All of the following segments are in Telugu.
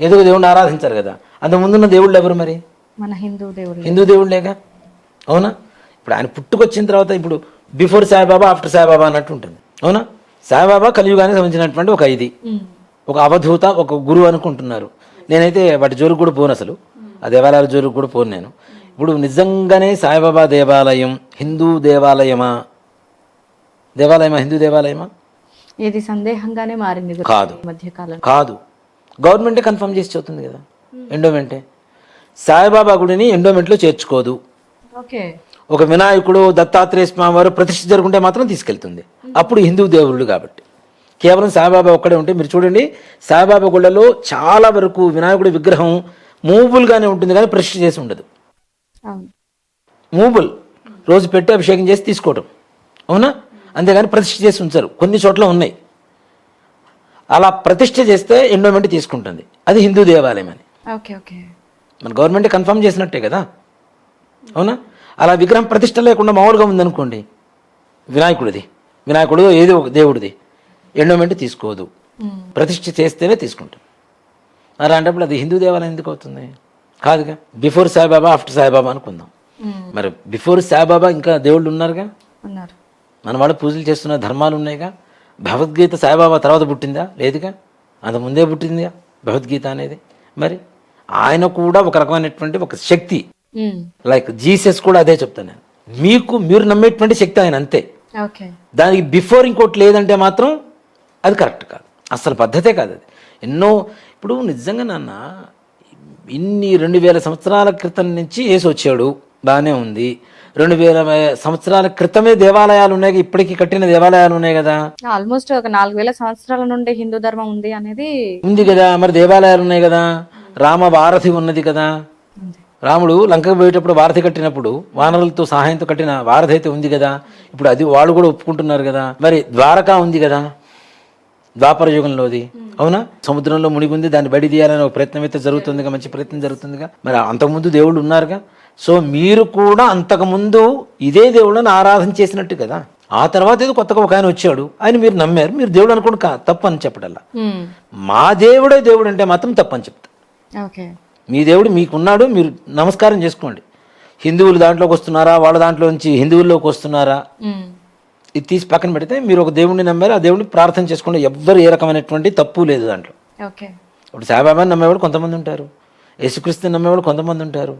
ఏదో ఒక దేవుడిని ఆరాధించారు కదా. అంత ముందున్న దేవుళ్ళు ఎవరు మరి? మన హిందూ దేవుడు హిందూ దేవుళ్ళేగా? అవునా? ఇప్పుడు ఆయన పుట్టుకొచ్చిన తర్వాత ఇప్పుడు బిఫోర్ సాయిబాబా ఆఫ్టర్ సాయిబాబా అన్నట్టు ఉంటుంది. అవునా? సాయిబాబా కలియుగానికి సంబంధించినటువంటి ఒక ఇది. ఒక అవధూత ఒక గురువు అనుకుంటున్నారు. నేనైతే వాటి జోలికి కూడా పోను అసలు. ఆ దేవాలయాల జోలికి కూడా పోను నేను. ఇప్పుడు నిజంగానే సాయిబాబా దేవాలయం హిందూ దేవాలయమా? దేవాలయమా? హిందూ దేవాలయమా? ఇది సందేహంగానే మారింది కాదు. కాదు. గవర్నమెంటే కన్ఫర్మ్ చేసి చెబుతుంది కదా. ఎండోమెంటే. సాయిబాబా గుడిని ఎండోమెంట్లో చేర్చుకోదు. ఓకే. ఒక వినాయకుడు దత్తాత్రేయ స్వామి వారు ప్రతిష్ఠ జరుగుంటే మాత్రం తీసుకెళ్తుంది. అప్పుడు హిందూ దేవుళ్ళు కాబట్టి. కేవలం సాయిబాబా ఒక్కడే ఉంటే మీరు చూడండి సాయిబాబా గుళ్ళలో చాలా వరకు వినాయకుడి విగ్రహం మూవుల్గానే ఉంటుంది కానీ ప్రతిష్ఠ చేసి ఉండదు. మూబుల్. రోజు పెట్టి అభిషేకం చేసి తీసుకోవటం. అవునా? అంతేగాని ప్రతిష్ఠ చేసి ఉంచారు. కొన్ని చోట్ల ఉన్నాయి. అలా ప్రతిష్ఠ చేస్తే ఎండోమెంట్ తీసుకుంటుంది. అది హిందూ దేవాలయం అని ఓకే ఓకే. మన గవర్నమెంట్ కన్ఫర్మ్ చేసినట్టే కదా? అవునా? అలా విగ్రహం ప్రతిష్ట లేకుండా మామూలుగా ఉందనుకోండి వినాయకుడిది. వినాయకుడు ఏదో ఒక దేవుడిది. ఎండోమెంట్ తీసుకోదు. ప్రతిష్ఠ చేస్తేనే తీసుకుంటాం అలాంటప్పుడు అది హిందూ దేవాలయం ఎందుకు అవుతుంది? కాదుగా? బిఫోర్ సాయిబాబా ఆఫ్టర్ సాయిబాబా అనుకుందాం. మరి బిఫోర్ సాయిబాబా ఇంకా దేవుళ్ళు ఉన్నారుగా? ఉన్నారు. మన వాళ్ళు పూజలు చేస్తున్న ధర్మాలు ఉన్నాయిగా? భగవద్గీత సాయిబాబా తర్వాత పుట్టిందా? లేదుగా? అంత ముందే పుట్టిందిగా భగవద్గీత అనేది. మరి ఆయన కూడా ఒక రకమైనటువంటి ఒక శక్తి. లైక్ జీసస్ కూడా అదే చెప్తాను నేను. మీకు మీరు నమ్మేటువంటి శక్తి ఆయన అంతే. దానికి బిఫోర్ ఇంకోటి లేదంటే మాత్రం అది కరెక్ట్ కాదు. అసలు పద్ధతే కాదు అది. ఎన్నో ఇప్పుడు నిజంగా నాన్న ఇన్ని రెండు వేల సంవత్సరాల క్రితం నుంచి వేసి వచ్చాడు. బాగానే ఉంది. రెండు వేల సంవత్సరాల క్రితమే దేవాలయాలు ఉన్నాయి ఇప్పటికీ కట్టిన దేవాలయాలు ఉన్నాయి కదా? ఆల్మోస్ట్ ఒక నాలుగు వేల సంవత్సరాల నుండి హిందూ ధర్మం ఉంది అనేది ఉంది కదా మరి దేవాలయాలు ఉన్నాయి కదా? రామ వారధి ఉన్నది కదా. రాముడు లంకకు పోయేటప్పుడు వారధి కట్టినప్పుడు వానరులతో సహాయంతో కట్టిన వారధి అయితే ఉంది కదా? ఇప్పుడు అది వాళ్ళు కూడా ఒప్పుకుంటున్నారు కదా? మరి ద్వారకా ఉంది కదా? ద్వాపర యుగంలోది. అవునా? సముద్రంలో మునిగుంది దాన్ని బడి తీయాలని ఒక ప్రయత్నం అయితే జరుగుతుందిగా మంచి ప్రయత్నం జరుగుతుందిగా. మరి అంతకుముందు దేవుళ్ళు ఉన్నారుగా. సో మీరు కూడా అంతకుముందు ఇదే దేవుళ్ళని ఆరాధన చేసినట్టు కదా. ఆ తర్వాత ఏదో కొత్తగా ఒక ఆయన వచ్చాడు. ఆయన మీరు నమ్మారు. మీరు దేవుడు అనుకోండి కా తప్పు అని చెప్పడల్లా. మా దేవుడే దేవుడు అంటే మాత్రం తప్పు అని చెప్తా మీ దేవుడు మీకున్నాడు మీరు నమస్కారం చేసుకోండి. హిందువులు దాంట్లోకి వస్తున్నారా? వాళ్ళ దాంట్లో నుంచి హిందువుల్లోకి వస్తున్నారా. ఇది తీసి పక్కన పెడితే మీరు ఒక దేవుడిని నమ్మారు ఆ దేవుడిని ప్రార్థన చేసుకోండి. ఎవ్వరు ఏ రకమైనటువంటి తప్పు లేదు దాంట్లో. ఓకే. ఇప్పుడు సాయిబాబాని నమ్మేవాడు కొంతమంది ఉంటారు. యేసుక్రీస్తుని నమ్మేవాడు కొంతమంది ఉంటారు.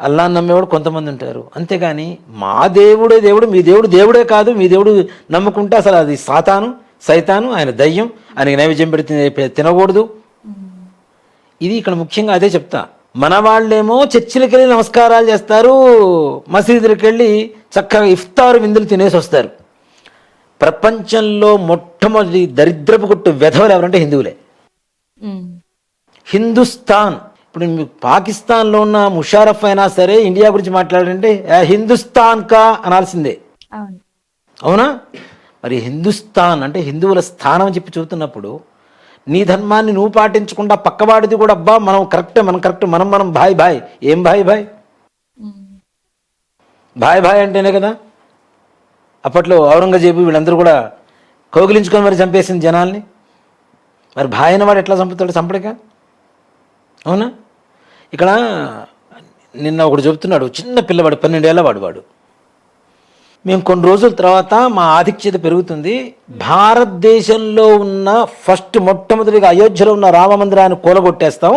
అల్లాని నమ్మేవాడు కొంతమంది ఉంటారు. అంతేగాని మా దేవుడే దేవుడు మీ దేవుడు దేవుడే కాదు మీ దేవుడు నమ్ముకుంటే అసలు అది సాతాను సైతాను ఆయన దయ్యం ఆయనకి నైవేద్యం పెడితే తినకూడదు. ఇది ఇక్కడ ముఖ్యంగా అదే చెప్తా. మన వాళ్ళేమో చర్చిలకు వెళ్ళి నమస్కారాలు చేస్తారు మసీదులకు వెళ్ళి చక్కగా ఇఫ్తారు విందులు తినేసి వస్తారు ప్రపంచంలో మొట్టమొదటి దరిద్రపు కొట్టు వెధవలు ఎవరంటే హిందువులే. హిందుస్థాన్. ఇప్పుడు మీకు పాకిస్తాన్లో ఉన్న ముషారఫ్ అయినా సరే ఇండియా గురించి మాట్లాడంటే "ఆ, హిందుస్థాన్ కా? అనాల్సిందే. అవును. మరి హిందుస్థాన్ అంటే హిందువుల స్థానం అని చెప్పి చెబుతున్నప్పుడు నీ ధర్మాన్ని నువ్వు పాటించకుండా పక్కవాడిది కూడా అబ్బా మనం కరెక్టే మనం కరెక్ట్ మనం మనం భాయ్ భాయ్ ఏం భాయ్ భాయ్. భాయ్ భాయ్ అంటేనే కదా అప్పట్లో ఔరంగజేబు వీళ్ళందరూ కూడా కౌగిలించుకొని మరి చంపేసింది జనాల్ని. మరి భాయ్ అయిన వాడు ఎట్లా చంపుతాడు చంపడిగా అవునా? ఇక్కడ నిన్న ఒకడు చెబుతున్నాడు చిన్న పిల్లవాడు పన్నెండేళ్ళ వాడు వాడు. మేము కొన్ని రోజుల తర్వాత మా ఆధిక్యత పెరుగుతుంది. భారతదేశంలో ఉన్న ఫస్ట్ మొట్టమొదటిగా అయోధ్యలో ఉన్న రామ మందిరాన్ని కూలగొట్టేస్తాం.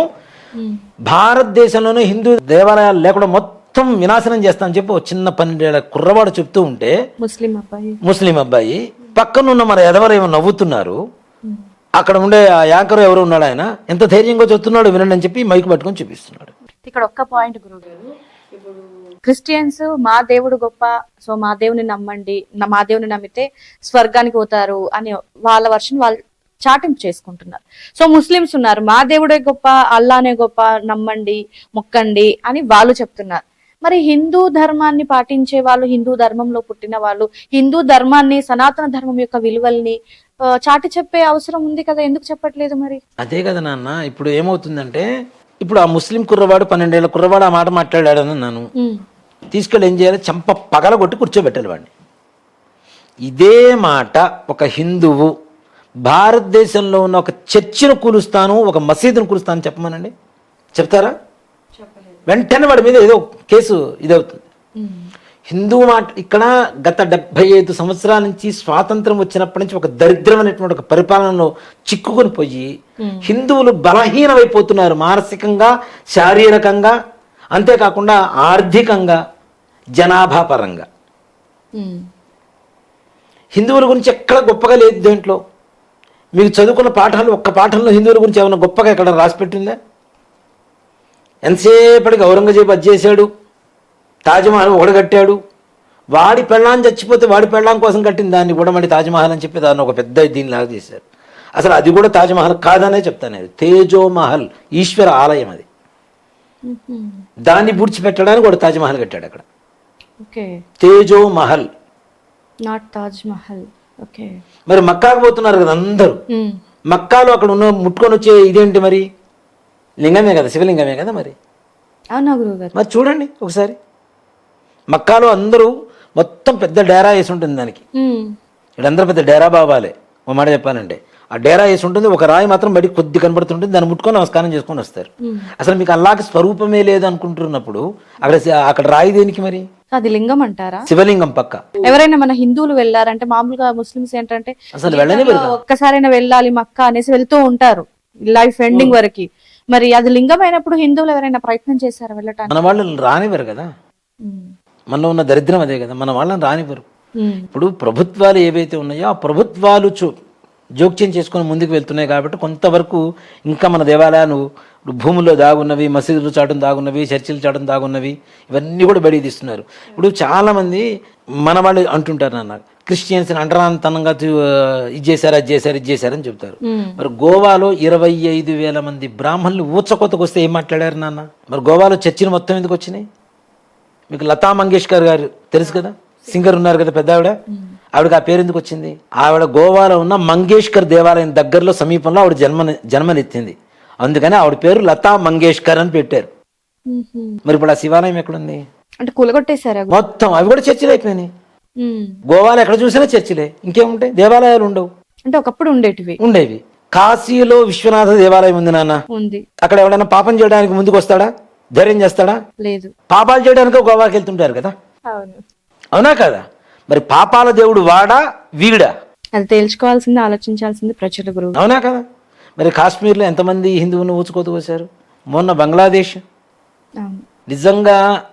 భారతదేశంలోనే హిందూ దేవాలయాలు లేకుండా మొత్తం వినాశనం చేస్తామని చెప్పి ఒక చిన్న పన్నెండేళ్ళ కుర్రవాడు చెప్తూ ఉంటే ముస్లిం అబ్బాయి. ముస్లిం అబ్బాయి పక్కనున్న మన ఎదవరేమో నవ్వుతున్నారు. అక్కడ ఉండే ఆ యాంకర్ ఎవరు ఉన్నాడు ఆయన? ఎంత ధైర్యంగా చెప్తున్నాడు వినండి అని చెప్పి మైక్ పట్టుకొని చూపిస్తున్నాడు. ఇక్కడ ఒక్క పాయింట్ గురువు గారు ఇప్పుడు క్రిస్టియన్స్ మా దేవుడు గొప్ప సో మా దేవుని నమ్మండి నా- మా దేవుని నమ్మితే స్వర్గానికి పోతారు అని వాళ్ళ వర్షన్ వాళ్ళు చాటింపు చేసుకుంటున్నారు. సో ముస్లిమ్స్ ఉన్నారు మా దేవుడే గొప్ప అల్లానే గొప్ప నమ్మండి మొక్కండి అని వాళ్ళు చెప్తున్నారు. మరి హిందూ ధర్మాన్ని పాటించే వాళ్ళు హిందూ ధర్మంలో పుట్టిన వాళ్ళు హిందూ ధర్మాన్ని సనాతన ధర్మం యొక్క విలువల్ని చాటి చెప్పే అవసరం ఉంది కదా? ఎందుకు చెప్పట్లేదు మరి? అదే కదా నాన్న ఇప్పుడు ఏమవుతుందంటే ఇప్పుడు ఆ ముస్లిం కుర్రవాడు పన్నెండేళ్ళ కుర్రవాడు ఆ మాట మాట్లాడాడు అని అన్నాను. తీసుకెళ్ళి ఏం చేయాలి? చంప పగలగొట్టి కూర్చోబెట్టాలి వాడిని. ఇదే మాట ఒక హిందువు భారతదేశంలో ఉన్న ఒక చర్చిను కూలుస్తాను ఒక మసీదును కూలుస్తాను చెప్పమనండి. చెప్తారా? వెంటనే వాడి మీద ఏదో కేసు ఇదవుతుంది. హిందూ మాట ఇక్కడ గత డెబ్బై ఐదు సంవత్సరాల నుంచి స్వాతంత్రం వచ్చినప్పటి నుంచి ఒక దరిద్రమైనటువంటి ఒక పరిపాలనలో చిక్కుకొని పోయి హిందువులు బలహీనమైపోతున్నారు మానసికంగా శారీరకంగా అంతేకాకుండా ఆర్థికంగా జనాభా పరంగా. ఉమ్. హిందువుల గురించి ఎక్కడ గొప్పగా లేదు దేంట్లో. మీకు చదువుకున్న పాఠాలు ఒక్క పాఠంలో హిందువుల గురించి ఏమైనా గొప్పగా ఎక్కడ రాసిపెట్టిందా? ఎంతసేపటికి ఔరంగజేబు అది చేశాడు? తాజ్మహల్ ఒకడు వాడి పెళ్ళాం చచ్చిపోతే వాడి పెళ్ళాం కోసం కట్టిన దాన్ని కూడా మళ్ళీ తాజ్మహల్ అని చెప్పి దాన్ని ఒక పెద్ద దీనిలాగా చేశారు. అసలు అది కూడా తాజ్మహల్ కాదనే చెప్తాను నేను. తేజో మహల్ ఈశ్వర ఆలయం అది. దాన్ని పూడ్చిపెట్టడానికి కూడా తాజ్మహల్ కట్టాడు అక్కడ. Okay. Tejo Mahal not Taj Mahal okay. మరి మక్కాకు పోతున్నారు కదా అందరూ. మక్కాలో అక్కడ ఉన్న ముట్టుకొని వచ్చే ఇదేంటి మరి? లింగమే కదా శివలింగమే కదా మరి? అవునా గురువు గారు. మరి చూడండి ఒకసారి. మక్కాలో అందరూ మొత్తం పెద్ద డేరా వేసి ఉంటుంది దానికి. వీళ్ళందరూ పెద్ద డేరా బాబాలే. ఒక మాట చెప్పాలంటే. ఆ డేరా వేసి ఉంటుంది ఒక రాయి మాత్రం బయటికి కొద్ది కనబడుతుంటుంది దాన్ని ముట్టుకొని నమస్కారం చేసుకొని వస్తారు. అసలు మీకు అల్లాకి స్వరూపమే లేదు అనుకుంటున్నప్పుడు అక్కడ అక్కడ రాయి దేనికి మరి? అది లింగం అంటారా? శివలింగం పక్క. ఎవరైనా మన హిందువులు వెళ్ళారంటే మామూలుగా ముస్లిమ్స్ ఏంటంటే అసలు ఒక్కసారైనా వెళ్ళాలి మక్క అనేసి వెళ్తూ ఉంటారు. లైఫ్ ఎండింగ్ వరకు. మరి అది లింగం అయినప్పుడు హిందువులు ఎవరైనా ప్రయత్నం చేశారా వెళ్ళటానికి? మన వాళ్ళు రానివ్వరు కదా. మనలో ఉన్న దరిద్రం అదే కదా. మన వాళ్ళని రానివ్వరు. ఇప్పుడు ప్రభుత్వాలు ఏవైతే ఉన్నాయో ఆ ప్రభుత్వాలు చూ జోక్యం చేసుకొని ముందుకు వెళ్తున్నాయి కాబట్టి కొంతవరకు ఇంకా మన దేవాలయాలు భూముల్లో దాగున్నవి మసీదులు చాటును దాగున్నవి చర్చిలు చాటును దాగున్నవి ఇవన్నీ కూడా బయటికి తీస్తున్నారు. ఇప్పుడు చాలామంది మన వాళ్ళు అంటుంటారు నాన్న క్రిస్టియన్స్ అంటరాంతనంగా తీ- ఇది చేశారు అది చేశారు ఇది చేశారని చెప్తారు. మరి గోవాలో ఇరవై ఐదు వేల మంది బ్రాహ్మణులు ఊచకొత్తకు వస్తే ఏం మాట్లాడారు నాన్న? మరి గోవాలో చర్చిలు మొత్తం ఎందుకు వచ్చినాయి? మీకు లతా మంగేష్కర్ గారు తెలుసు కదా? సింగర్ ఉన్నారు కదా పెద్ద ఆవిడ? ఆవిడకి ఆ పేరు ఎందుకు వచ్చింది? ఆవిడ గోవాలో ఉన్న మంగేష్కర్ దేవాలయం దగ్గరలో సమీపంలో ఆవిడ జన్మ జన్మనెత్తింది. అందుకని ఆవిడ పేరు లతా మంగేష్కర్ అని పెట్టారు. మరి ఇప్పుడు ఆ శివాలయం ఎక్కడుంది? అంటే కూలగొట్టేశారా? మొత్తం అవి కూడా చర్చిలు అయిపోయినాయి. గోవాలో ఎక్కడ చూసినా చర్చిలే. ఇంకేముంటాయి? దేవాలయాలు ఉండవు. అంటే ఒకప్పుడు ఉండేటివి. ఉండేవి. కాశీలో విశ్వనాథ దేవాలయం ఉంది నాన్న. ఉంది. అక్కడ ఎవడైనా పాపం చేయడానికి ముందుకు వస్తాడా ధైర్యం చేస్తాడా? లేదు. పాపాలు చేయడానికి గోవాకి వెళ్తుంటారు కదా? అవును. కదా? మరి పాపాల దేవుడు వాడా? వీడా? అది తేల్చుకోవాల్సింది ఆలోచించాల్సింది ప్రజల గురువు. అవునా కదా? మరి కాశ్మీర్లో ఎంతమంది హిందువులను ఊచుకోతూ వచ్చారు మొన్న బంగ్లాదేశ్. నిజంగా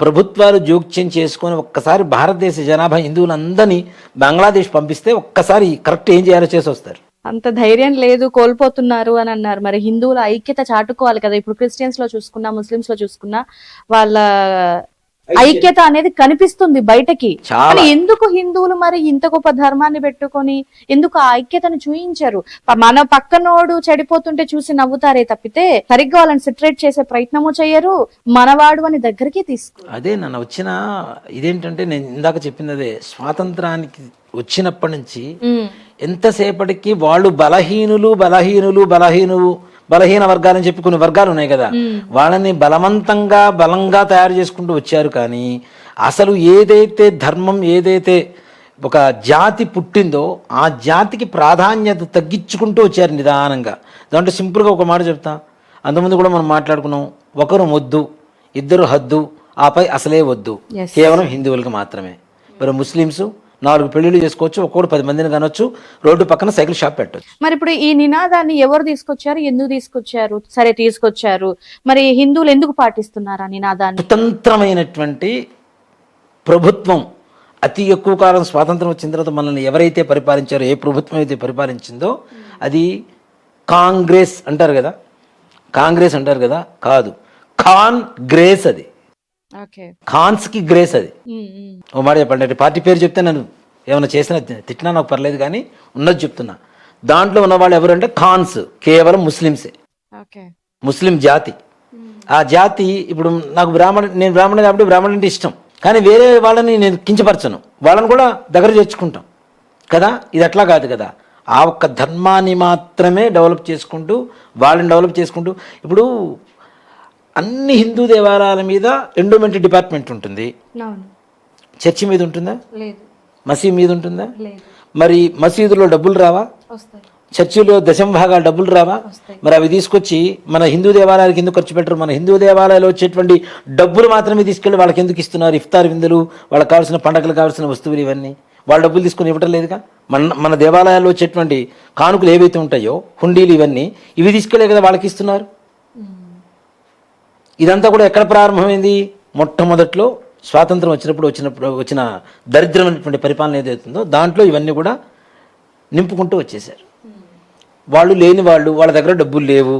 ప్రభుత్వాలు జోక్యం చేసుకొని ఒక్కసారి భారతదేశ జనాభా హిందువులందరినీ బంగ్లాదేశ్ పంపిస్తే ఒక్కసారి కరెక్ట్ ఏం చేయాలో చేసి వస్తారు. అంత ధైర్యం లేదు కోల్పోతున్నారు అని అన్నారు. మరి హిందువుల ఐక్యత చాటుకోవాలి కదా. ఇప్పుడు క్రిస్టియన్స్లో చూసుకున్నా ముస్లిమ్స్లో చూసుకున్నా వాళ్ళ ఐక్యత. అనేది కనిపిస్తుంది బయటకి. కానీ ఎందుకు హిందువులు మరి ఇంత గొప్ప ధర్మాన్ని పెట్టుకొని ఎందుకు ఆ ఐక్యతను చూయించరు? మన పక్కనోడు చెడిపోతుంటే చూసి నవ్వుతారే తప్పితే సరిగ్గా వాళ్ళని సిట్రేట్ చేసే ప్రయత్నము చేయరు మనవాడు అని దగ్గరికి తీసుకో అదే నన్ను వచ్చిన ఇదేంటంటే నేను ఇందాక చెప్పింది అదే స్వాతంత్రానికి వచ్చినప్పటి నుంచి ఎంతసేపటికి వాళ్ళు బలహీనులు బలహీనులు బలహీనులు బలహీన వర్గాలని చెప్పి కొన్ని వర్గాలు ఉన్నాయి కదా. వాళ్ళని బలవంతంగా బలంగా తయారు చేసుకుంటూ వచ్చారు కానీ అసలు ఏదైతే ధర్మం ఏదైతే ఒక జాతి పుట్టిందో ఆ జాతికి ప్రాధాన్యత తగ్గించుకుంటూ వచ్చారు నిదానంగా. దాంట్లో సింపుల్గా ఒక మాట చెప్తా. అంతకుముందు కూడా మనం మాట్లాడుకున్నాం ఒకరు మొద్దు ఇద్దరు హద్దు ఆపై అసలే వద్దు. కేవలం హిందువులకు మాత్రమే. మరి ముస్లిమ్స్ నాలుగు పెళ్ళిళ్ళు చేసుకోవచ్చు ఒక్కొక్కటి పది మందిని కనొచ్చు రోడ్డు పక్కన సైకిల్ షాప్ పెట్టవచ్చు మరి ఇప్పుడు ఈ నినాదాన్ని ఎవరు తీసుకొచ్చారు? ఎందుకు తీసుకొచ్చారు? సరే తీసుకొచ్చారు. మరి హిందువులు ఎందుకు పాటిస్తున్నారు ఆ నినాదాన్ని? స్వతంత్రమైనటువంటి ప్రభుత్వం అతి ఎక్కువ కాలం స్వాతంత్రం వచ్చిన తర్వాత మనల్ని ఎవరైతే పరిపాలించారో ఏ ప్రభుత్వం అయితే పరిపాలించిందో అది కాంగ్రెస్ అంటారు కదా? కాంగ్రెస్ అంటారు కదా? కాదు. ఖాన్ గ్రేస్ అది. ఓకే. ఖాన్స్కి గ్రేస్ అది. ఓ మాట చెప్పండి అంటే పార్టీ పేరు చెప్తే నన్ను ఏమైనా చేసినా తిట్టినా నాకు పర్లేదు కానీ ఉన్నది చెప్తున్నా. దాంట్లో ఉన్న వాళ్ళు ఎవరంటే ఖాన్స్ కేవలం ముస్లిమ్సే. ఓకే. ముస్లిం జాతి. ఆ జాతి ఇప్పుడు నాకు బ్రాహ్మణ నేను బ్రాహ్మణ కాబట్టి బ్రాహ్మణ అంటే ఇష్టం. కానీ వేరే వాళ్ళని నేను కించపరచను. వాళ్ళని కూడా దగ్గర చేర్చుకుంటాం. కదా? ఇది అట్లా కాదు కదా? ఆ ఒక్క ధర్మాన్ని మాత్రమే డెవలప్ చేసుకుంటూ వాళ్ళని డెవలప్ చేసుకుంటూ ఇప్పుడు అన్ని హిందూ దేవాలయాల మీద ఎండోమెంట్ డిపార్ట్మెంట్ ఉంటుంది. చర్చి మీద ఉంటుందా? లేదు. మసీద్ మీద ఉంటుందా? మరి మసీదులో డబ్బులు రావా? చర్చిలో దశమ భాగాలు డబ్బులు రావా. మరి అవి తీసుకొచ్చి మన హిందూ దేవాలయాలకు ఎందుకు ఖర్చు పెట్టరు? మన హిందూ దేవాలయాలు వచ్చేటువంటి డబ్బులు మాత్రమే తీసుకెళ్ళి వాళ్ళకి ఎందుకు ఇస్తున్నారు? ఇఫ్తార్ విందులు వాళ్ళకి కావాల్సిన పండగలకు కావాల్సిన వస్తువులు ఇవన్నీ. వాళ్ళ డబ్బులు తీసుకొని ఇవ్వటం లేదుగా? మన మన దేవాలయాల్లో వచ్చేటువంటి కానుకలు ఏవైతే ఉంటాయో హుండీలు ఇవన్నీ ఇవి తీసుకెళ్ళే కదా వాళ్ళకి ఇస్తున్నారు? ఇదంతా కూడా ఎక్కడ ప్రారంభమైంది? మొట్టమొదట్లో స్వాతంత్రం వచ్చినప్పుడు వచ్చినప్పుడు వచ్చిన దరిద్రమైనటువంటి పరిపాలన ఏదైతుందో దాంట్లో ఇవన్నీ కూడా నింపుకుంటూ వచ్చేసారు వాళ్ళు లేని వాళ్ళు వాళ్ళ దగ్గర డబ్బులు లేవు.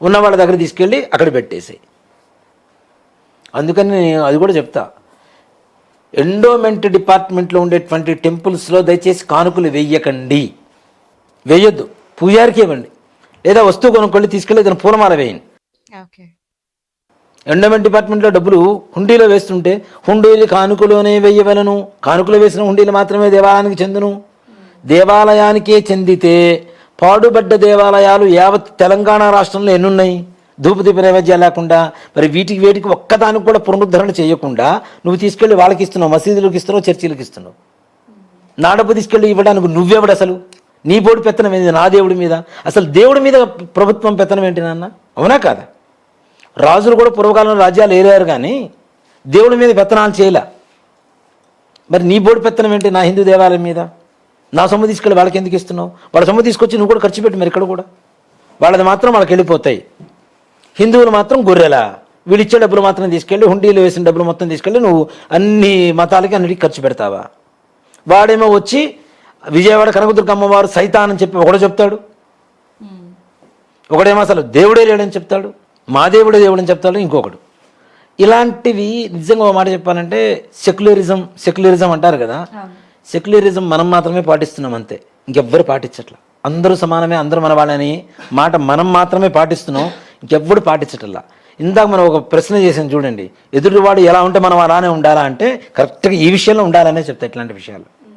ఉన్న వాళ్ళ దగ్గర తీసుకెళ్ళి అక్కడ పెట్టేసాయి అందుకని నేను అది కూడా చెప్తా. ఎండోమెంట్ డిపార్ట్మెంట్లో ఉండేటువంటి టెంపుల్స్లో దయచేసి కానుకలు వెయ్యకండి వేయొద్దు. పూజారికి ఇవ్వండి. లేదా వస్తువు కొనుక్కోండి తీసుకెళ్ళి దాని పూలమాల వేయండి. ఓకే. ఎండమెంట్ డిపార్ట్మెంట్లో డబ్బులు హుండీలో వేస్తుంటే హుండీలు కానుకలోనే వేయవలను. కానుకలో వేసిన హుండీలు మాత్రమే దేవాలయానికి చెందును. దేవాలయానికే చెందితే పాడుబడ్డ దేవాలయాలు యావత్ తెలంగాణ రాష్ట్రంలో ఎన్నున్నాయి? ధూపదీప నైవేద్యాలు లేకుండా మరి వీటికి వేటికి ఒక్కదానికి కూడా పునరుద్ధరణ చేయకుండా నువ్వు తీసుకెళ్ళి వాళ్ళకి ఇస్తున్నావు మసీదులకు ఇస్తున్నావు చర్చిలకు ఇస్తున్నావు. నా డబ్బు తీసుకెళ్ళి ఇవ్వడానికి నువ్వెవడు అసలు? నీ బోడి పెత్తనం ఏంది? నా దేవుడి మీద? అసలు దేవుడి మీద ప్రభుత్వం పెత్తనం ఏంటి నాన్న? అవునా కాదా? రాజులు కూడా పూర్వకాలంలో రాజ్యాలు ఏరారు కానీ దేవుడి మీద పెత్తనాలు చేయలే. మరి నీ బోడి పెత్తనం ఏంటి? నా హిందూ దేవాలయం మీద? నా సొమ్ము తీసుకెళ్ళి వాళ్ళకి ఎందుకు ఇస్తున్నావు? వాళ్ళ సొమ్ము తీసుకొచ్చి నువ్వు కూడా ఖర్చు పెట్టి మరి ఇక్కడ కూడా. వాళ్ళది మాత్రం వాళ్ళకి వెళ్ళిపోతాయి. హిందువులు మాత్రం గొర్రెలా. వీళ్ళు ఇచ్చే డబ్బులు మాత్రం తీసుకెళ్ళి హుండీలు వేసిన డబ్బులు మొత్తం తీసుకెళ్ళి నువ్వు అన్ని మతాలకి అన్నిటికీ ఖర్చు పెడతావా? వాడేమో వచ్చి విజయవాడ కనకదుర్గ అమ్మవారు సైతాన్ అని చెప్పి ఒకడు చెప్తాడు. ఒకడేమో అసలు దేవుడే లేడని చెప్తాడు. మా దేవుడే దేవుడు అని చెప్తాడు ఇంకొకడు. ఇలాంటివి నిజంగా ఒక మాట చెప్పాలంటే సెక్యులరిజం సెక్యులరిజం అంటారు కదా. సెక్యులరిజం మనం మాత్రమే పాటిస్తున్నాం అంతే. ఇంకెవ్వరు పాటించట్ల. అందరూ సమానమే అందరూ మన వాళ్ళని మాట మనం మాత్రమే పాటిస్తున్నాం ఇంకెవ్వడు పాటించట్లా. ఇందాక మనం ఒక ప్రశ్న చేసాం చూడండి. ఎదుటివాడు ఎలా ఉంటే మనం అలానే ఉండాలా అంటే కరెక్ట్గా ఈ విషయంలో ఉండాలనే చెప్తా ఇట్లాంటి విషయాలు.